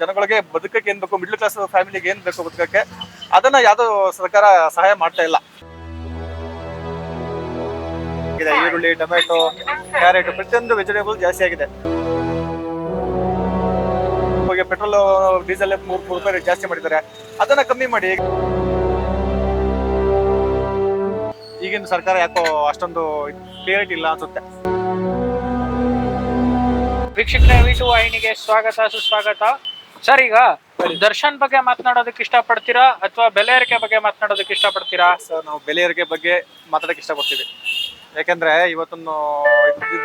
ಜನಗಳಿಗೆ ಬದುಕಕ್ಕೆ ಏನ್ ಬೇಕು ಮಿಡ್ಲ್ ಕ್ಲಾಸ್ ಫ್ಯಾಮಿಲಿಗೆ ಏನ್ ಬೇಕು ಬದುಕಕ್ಕೆ, ಅದನ್ನ ಯಾವ್ದೋ ಸರ್ಕಾರ ಸಹಾಯ ಮಾಡ್ತಾ ಇಲ್ಲ. ಈರುಳ್ಳಿ ಟೊಮೆಟೊ ಕ್ಯಾರೆಟ್, ಪ್ರತಿಯೊಂದು ವೆಜಿಟೇಬಲ್ ಜಾಸ್ತಿ ಆಗಿದೆ. ಇವಾಗ ಪೆಟ್ರೋಲ್ ಡೀಸೆಲ್ ಮೂರು ರೂಪಾಯಿ ಜಾಸ್ತಿ ಮಾಡಿದ್ದಾರೆ. ಅದನ್ನ ಕಮ್ಮಿ ಮಾಡಿ. ಈಗಿನ ಸರ್ಕಾರ ಯಾಕೋ ಅಷ್ಟೊಂದು ಕ್ಲಿಯರಿಟಿ ಇಲ್ಲ ಅನ್ಸುತ್ತೆ. ವೀಕ್ಷಕರೇ ವಿ ಟು ವಾಹಿನಿಗೆ ಸ್ವಾಗತ, ಸುಸ್ವಾಗತ. ಸರ್, ಈಗ ದರ್ಶನ್ ಬಗ್ಗೆ ಮಾತನಾಡೋದಕ್ಕೆ ಇಷ್ಟಪಡ್ತೀರಾ ಅಥವಾ ಬೆಲೆ ಏರಿಕೆ ಬಗ್ಗೆ ಮಾತನಾಡೋದಕ್ಕೆ ಇಷ್ಟಪಡ್ತೀರಾ? ಸರ್, ನಾವು ಬೆಲೆ ಏರಿಕೆ ಬಗ್ಗೆ ಮಾತಾಡಕ್ಕೆ ಇಷ್ಟಪಡ್ತೀವಿ. ಯಾಕಂದ್ರೆ ಇವತ್ತೊಂದು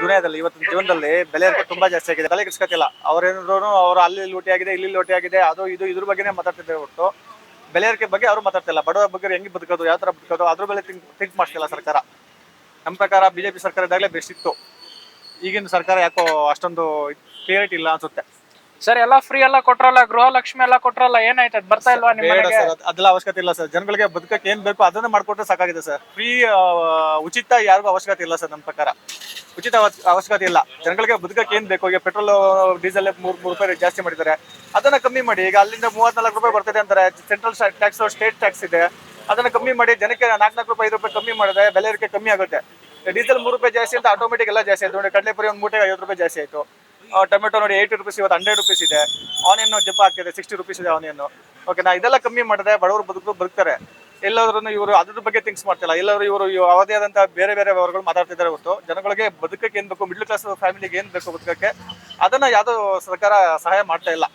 ದುನಿಯಾದಲ್ಲಿ, ಇವತ್ತಿನ ಜೀವನದಲ್ಲಿ ಬೆಲೆ ಏರಿಕೆ ತುಂಬಾ ಜಾಸ್ತಿ ಆಗಿದೆ. ತಲೆ ಕೆಡ್ಸ್ಕೊತಿಲ್ಲ. ಅವ್ರೇನಾದ್ರು ಅವ್ರು ಅಲ್ಲಿ ಲೂಟಿ ಆಗಿದೆ ಇಲ್ಲಿ ಲೂಟಿ ಆಗಿದೆ ಅದು ಇದು, ಇದ್ರ ಬಗ್ಗೆನೇ ಮಾತಾಡ್ತಿದ್ದೆ ಹೊರತು ಬೆಲೆ ಏರಿಕೆ ಬಗ್ಗೆ ಅವ್ರು ಮಾತಾಡ್ತಿಲ್ಲ ಬಡವರ ಬಗ್ಗೆ ಹೆಂಗೆ ಬದುಕೋದು, ಯಾವ ತರ ಬದುಕೋದು, ಅದ್ರ ಬೆಲೆ ಥಿಂಕ್ ಥಿಂಕ್ ಮಾಡ್ತಿಲ್ಲ ಸರ್ಕಾರ. ನಮ್ಮ ಪ್ರಕಾರ ಬಿಜೆಪಿ ಸರ್ಕಾರ ಇದ್ದಾಗಲೇ ಬೆಸ್ಟ್ ಇತ್ತು. ಈಗಿನ ಸರ್ಕಾರ ಯಾಕೋ ಅಷ್ಟೊಂದು ಕ್ಲಿಯರಿಟಿ ಇಲ್ಲ ಅನ್ಸುತ್ತೆ. ಸರ್ ಎಲ್ಲ ಫ್ರೀ ಎಲ್ಲ ಕೊಟ್ರಲ್ಲ ಗೃಹಲಕ್ಷ್ಮಿ ಎಲ್ಲ ಕೊಟ್ರಲ್ಲ ಏನಾಯ್ತದ ಬರ್ತಾ ಇಲ್ವಾ ನಿಮ್ಮ ಬೇಡ ಮನೆಗೆ? ಸರ್ ಅದ್- ಅದೆಲ್ಲ ಅವಶ್ಯಕತೆ ಇಲ್ಲ ಸರ್. ಜನಗಳಿಗೆ ಬದುಕಕ್ಕೆ ಏನ್ ಬೇಕು ಅದನ್ನ ಮಾಡ್ಕೊಟ್ರೆ ಸಾಕಾಗಿದೆ ಸರ್. ಫ್ರೀ ಉಚಿತ ಯಾರಿಗೂ ಅವಶ್ಯಕತೆ ಇಲ್ಲ ಸರ್ ನಮ್ಮ ಪ್ರಕಾರ. ಉಚಿತ ಅವಶ್ಯ- ಅವಶ್ಯಕತೆ ಇಲ್ಲ. ಜನಗಳಿಗೆ ಬದುಕಕ್ಕೆ ಏನ್ ಬೇಕು? ಈಗ ಪೆಟ್ರೋಲ್ ಡೀಸೆಲ್ ಮೂರ್ ಮೂರು ರೂಪಾಯಿ rate ಜಾಸ್ತಿ ಮಾಡಿದ್ದಾರೆ. ಅದನ್ನ ಕಮ್ಮಿ ಮಾಡಿ. ಈಗ ಅಲ್ಲಿಂದ ಮೂವತ್ನಾಲ್ಕು ರೂಪಾಯಿ ಬರ್ತದೆ ಅಂತಾರೆ ಸೆಂಟ್ರಲ್ ಟ್ಯಾಕ್ಸ್ ಸ್ಟೇಟ್ ಟ್ಯಾಕ್ಸ್ ಇದೆ. ಅದನ್ನ ಕಮ್ಮಿ ಮಾಡಿ ಜನಕ್ಕೆ ನಾಲ್ಕು ನಾಲ್ಕು ರೂಪಾಯಿ ಐದು ರೂಪಾಯಿ ಕಮ್ಮಿ ಮಾಡಿದ್ರೆ ಬೆಲೆ ಏರಿಕೆ ಕಮ್ಮಿ ಆಗುತ್ತೆ. ಡೀಸೆಲ್ ಮೂರು ರೂಪಾಯಿ ಜಾಸ್ತಿ ಅಂತ ಆಟೋಮೆಟಿಕ್ ಎಲ್ಲ ಜಾಸ್ತಿ ಆಯ್ತು. ನೋಡಿ, ಕಡಲೆಪುರಿ ಒಂದು ಮೂಟೆಗೆ ಐವತ್ತು ರೂಪಾಯಿ ಜಾಸ್ತಿ ಆಯಿತು. ಟೊಮೆಟೊ ನೋಡಿ ಏಯ್ಟಿ ರುಪೀಸ್ ಇವತ್ತು ಹಂಡ್ರೆಡ್ ರುಪೀಸ್ ಇದೆ. ಆನಿಯನ್ ಜಂಪ್ ಆಗ್ತಿದೆ ಸಿಕ್ಸ್ಟಿ ರುಪೀಸ್ ಇದೆ ಆನಿಯನ್ ಓಕೆ ನಾ ಇದೆಲ್ಲ ಕಮ್ಮಿ ಮಾಡಿದ್ರೆ ಬಡವರು ಬದುಕು ಬದುಕ್ತಾರೆ. ಎಲ್ಲಾದ್ರೂ ಇವರು ಅದ್ರ ಬಗ್ಗೆ ಥಿಂಕ್ಸ್ ಮಾಡ್ತಿಲ್ಲ. ಎಲ್ಲರೂ ಇವರು ಯಾವುದೇ ಆದಂಥ ಬೇರೆ ಬೇರೆ ವ್ಯವಹಾರಗಳು ಮಾತಾಡ್ತಿದ್ದಾರೆ ಹೊರತು. ಜನಗಳಿಗೆ ಬದುಕಕ್ಕೆ ಏನು ಬೇಕು ಮಿಡ್ಲ್ ಕ್ಲಾಸ್ ಫ್ಯಾಮಿಲಿಗೆ ಏನು ಬೇಕು ಬದುಕಕ್ಕೆ, ಅದನ್ನ ಯಾವುದೋ ಸರ್ಕಾರ ಸಹಾಯ ಮಾಡ್ತಾ ಇಲ್ಲ.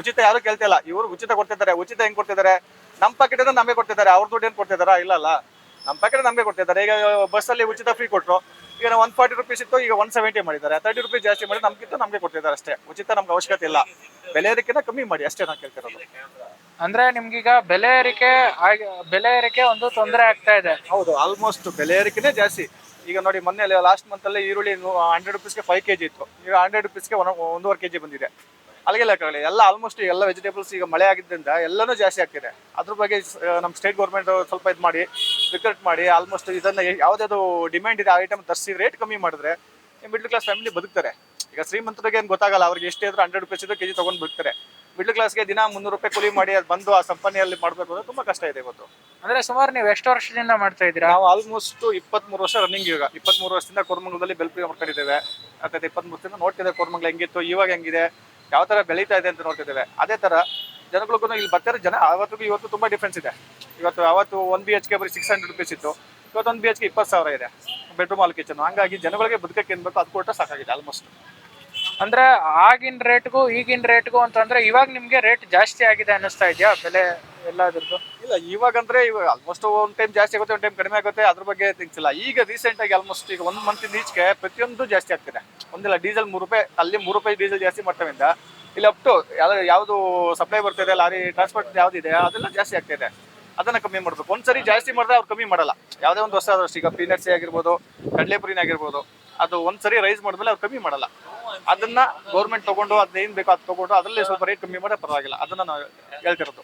ಉಚಿತ ಯಾರು ಕೇಳ್ತಾ ಇಲ್ಲ. ಇವರು ಉಚಿತ ಕೊಡ್ತಿದ್ದಾರೆ. ಉಚಿತ ಹೆಂಗೆ ಕೊಡ್ತಿದ್ದಾರೆ? ನಮ್ಮ ಪಾಕೆಟ್ ನಮಗೆ ಕೊಡ್ತಿದ್ದಾರೆ. ಅವ್ರ ದುಡ್ಡು ಏನು ಕೊಡ್ತಿದ್ದಾರಾ? ಇಲ್ಲ ಅಲ್ಲ. ನಮ್ಮ ಪ್ಯಾಕೆಟ್ ನಮಗೆ ಕೊಡ್ತಿದ್ದಾರೆ. ಈಗ ಬಸ್ಸಲ್ಲಿ ಉಚಿತ ಫ್ರೀ ಕೊಟ್ಟರು ಈಗ ಒನ್ ಫಾರ್ಟಿ ರುಪೀಸ್ ಇತ್ತು ಈಗ ಒನ್ ಸೆವೆಂಟಿ ಮಾಡಿದ್ದಾರೆ. ತರ್ಟಿ ರುಪೀಸ್ ಜಾಸ್ತಿ ಮಾಡಿ ನಮಗಿಂತ ನಮಗೆ ಕೊಡ್ತಿದ್ದಾರೆ ಅಷ್ಟೇ. ಉಚಿತ ನಮ್ಗೆ ಅವಶ್ಯಕತೆ ಇಲ್ಲ. ಬೆಲೆ ಏರಿಕೆನ ಕಮ್ಮಿ ಮಾಡಿ ಅಷ್ಟೇ ನಾನು ಕೇಳ್ತಿರೋದು. ಅಂದ್ರೆ ನಿಮ್ಗೀಗ ಬೆಲೆ ಏರಿಕೆ ಆಗಿ- ಬೆಲೆ ಏರಿಕೆ ಒಂದು ತೊಂದರೆ ಆಗ್ತಾ ಇದೆ. ಹೌದು ಆಲ್ಮೋಸ್ಟ್ ಬೆಲೆ ಏರಿಕೆನೇ ಜಾಸ್ತಿ. ಈಗ ನೋಡಿ ಮೊನ್ನೆ ಲಾಸ್ಟ್ ಮಂತ್ ಅಲ್ಲಿ ಈರುಳ್ಳಿ ಹಂಡ್ರೆಡ್ ರುಪೀಸ್ಗೆ ಫೈವ್ ಕೆಜಿ ಇತ್ತು. ಈಗ ಹಂಡ್ರೆಡ್ ರುಪೀಸ್ಗೆ ಒನ್ ಒಂದೂವರೆ ಕೆಜಿ ಬಂದಿದೆ. ಅಲ್ಲಿಗೆ ಲೆಕ್ಕಗಳು ಎಲ್ಲ ಆಲ್ಮೋಸ್ಟ್ ಎಲ್ಲ ವೆಜಿಟೇಬಲ್ಸ್ ಈಗ ಮಳೆ ಆಗಿದ್ದರಿಂದ ಎಲ್ಲನೂ ಜಾಸ್ತಿ ಆಗ್ತಿದೆ. ಅದ್ರ ಬಗ್ಗೆ ನಮ್ಮ ಸ್ಟೇಟ್ ಗೌರ್ಮೆಂಟ್ ಸ್ವಲ್ಪ ಇದು ಮಾಡಿ ರಿಕ್ರೆಟ್ ಮಾಡಿ ಆಲ್ಮೋಸ್ಟ್ ಇದನ್ನು ಯಾವುದಾದ್ರು ಡಿಮ್ಯಾಂಡ್ ಇದೆ ಆ ಐಟಮ್ ತರಿಸಿ ರೇಟ್ ಕಮ್ಮಿ ಮಾಡಿದ್ರೆ ಮಿಡ್ಲ್ ಕ್ಲಾಸ್ ಫ್ಯಾಮಿಲಿ ಬದುಕ್ತಾರೆ. ಈಗ ಶ್ರೀಮಂತರಿಗೆ ಏನು ಗೊತ್ತಾಗಲ್ಲ ಅವ್ರಿಗೆ ಎಷ್ಟೇ ಆದರೂ ಹಂಡ್ರೆಡ್ ರುಪೀಸ್ ಇದ್ರು ಕೆಜಿ ತೊಗೊಂಡು ಬಿಡ್ತಾರೆ ಮಿಡ್ಲ್ ಕ್ಲಾಸ್ಗೆ ದಿನ ಮುನ್ನೂರು ರೂಪಾಯಿ ಕೂಲಿ ಮಾಡಿ ಅದು ಬಂದು ಆ ಸಂಪನ್ನೆಯಲ್ಲಿ ಮಾಡಬೇಕು ಅಂದ್ರೆ ತುಂಬಾ ಕಷ್ಟ ಇದೆ ಇವತ್ತು. ಅಂದ್ರೆ ಸುಮಾರು ನೀವು ಎಷ್ಟು ವರ್ಷದಿಂದ ಮಾಡ್ತಾ ಇದ್ದೀರಾ? ನಾವು ಆಲ್ಮೋಸ್ಟ್ ಇಪ್ಪತ್ಮೂರು ವರ್ಷ ರನ್ನಿಂಗ್ ಈಗ. ಇಪ್ಪತ್ಮೂರು ವರ್ಷದಿಂದ ಕೋರ್ಮಂಗಲದಲ್ಲಿ ಬೆಲ್ಪಿ ಮಾಡ್ಕೊಂಡಿದ್ದೇವೆ. ಯಾಕಂದರೆ ಇಪ್ಪತ್ಮೂರು ವರ್ಷದಿಂದ ನೋಡ್ತಿದ್ದೆ ಕೋರ್ಮಂಗಲ ಹೆಂಗಿತ್ತು ಇವಾಗ ಹೆಂಗಿದೆ. ಯಾವ ತರ ಬೆಳೀತಾ ಇದೆ ಅಂತ ನೋಡ್ತಿದ್ದೇವೆ. ಅದೇ ತರ ಜನಗಳಿಗೂ ಇಲ್ಲಿ ಬರ್ತಾರೆ. ಜನ ಅವತ್ತಿಗೂ ಇವತ್ತು ತುಂಬಾ ಡಿಫ್ರೆನ್ಸ್ ಇದೆ. ಇವತ್ತು, ಅವತ್ತು ಒನ್ ಬಿ ಎಚ್ ಕೆ ಬರೀ ಸಿಕ್ಸ್ ಹಂಡ್ರೆಡ್ ರುಪೀಸ್ ಇತ್ತು. ಇವತ್ತು ಒಂದು ಬಿ ಎಚ್ ಕೆ ಇಪ್ಪತ್ತು ಸಾವಿರ ಇದೆ. ಬೆಡ್ರೂಮ್ ಹಾಲ್ ಕಿಚನ್ ಹಂಗಾಗಿ ಜನಗಳಿಗೆ ಬದುಕಕ್ಕೆ ಏನ್ ಬೇಕು ಅದು ಕೊಟ್ಟರೆ ಸಾಕಾಗಿದೆ ಆಲ್ಮೋಸ್ಟ್ ಅಂದ್ರೆ ಆಗಿನ ರೇಟ್ಗೂ ಈಗಿನ ರೇಟ್ಗೂ ಅಂತಂದ್ರೆ ಇವಾಗ ನಿಮ್ಗೆ ರೇಟ್ ಜಾಸ್ತಿ ಆಗಿದೆ ಅನ್ನಿಸ್ತಾ ಇದೆಯಾ? ಬೆಲೆ, ಎಲ್ಲದ್ರದ್ದು? ಇಲ್ಲ ಇವಾಗ ಅಂದ್ರೆ ಇವಾಗ ಆಲ್ಮೋಸ್ಟ್ ಒಂದ್ ಟೈಮ್ ಜಾಸ್ತಿ ಆಗುತ್ತೆ, ಒಂದ್ ಟೈಮ್ ಕಡಿಮೆ ಆಗುತ್ತೆ, ಅದ್ರ ಬಗ್ಗೆ ಥಿಂಕ್ಸ್ ಈಗ ರೀಸೆಂಟ್ ಆಗಿ ಆಲ್ಮೋಸ್ಟ್ ಈಗ ಒಂದ್ ಮಂತ್ ಈಚೆಗೆ ಪ್ರತಿಯೊಂದು ಜಾಸ್ತಿ ಆಗ್ತಿದೆ. ಒಂದಿಲ್ಲ ಡೀಸೆಲ್ ಮೂರು ರೂಪಾಯಿ, ಅಲ್ಲಿ ಮೂರು ರೂಪಾಯಿ ಡೀಸೆಲ್ ಜಾಸ್ತಿ ಮಾಡ್ತಾವಿಂದ, ಇಲ್ಲಿ ಅಪ್ ಟು ಯಾವ್ದು ಸಪ್ಲೈ ಬರ್ತಿದೆ ಲಾರಿ ಟ್ರಾನ್ಸ್ಪೋರ್ಟ್ ಯಾವ್ದಿದೆ ಅದೆಲ್ಲ ಜಾಸ್ತಿ ಆಗ್ತಿದೆ ಅದನ್ನ ಕಮ್ಮಿ ಮಾಡ್ಬೇಕು. ಒಂದ್ಸರಿ ಜಾಸ್ತಿ ಮಾಡಿದ್ರೆ ಅವ್ರು ಕಮ್ಮಿ ಮಾಡಲ್ಲ. ಯಾವುದೇ ಒಂದು ಹೊಸ ಆದಷ್ಟು ಈಗ ಪೀನಟ್ಸ್ ಆಗಿರ್ಬೋದು, ಕಡಲೆಪುರಿನ ಆಗಿರ್ಬೋದು, ಅದು ಒಂದ್ಸರಿ ರೈಸ್ ಮಾಡಿದ್ಮೇಲೆ ಅವ್ರು ಕಮ್ಮಿ ಮಾಡಲ್ಲ. ಅದನ್ನ ಗೌರ್ಮೆಂಟ್ ತಗೊಂಡು ಅದ್ ಏನ್ ಬೇಕೋ ಅದು ತಗೊಂಡು, ಅದರಲ್ಲಿ ಸ್ವಲ್ಪ ರೇಟ್ ಕಮ್ಮಿ ಮಾಡಿದ್ರೆ ಪರವಾಗಿಲ್ಲ. ಅದನ್ನ ನಾವು ಹೇಳ್ತಿರೋದು.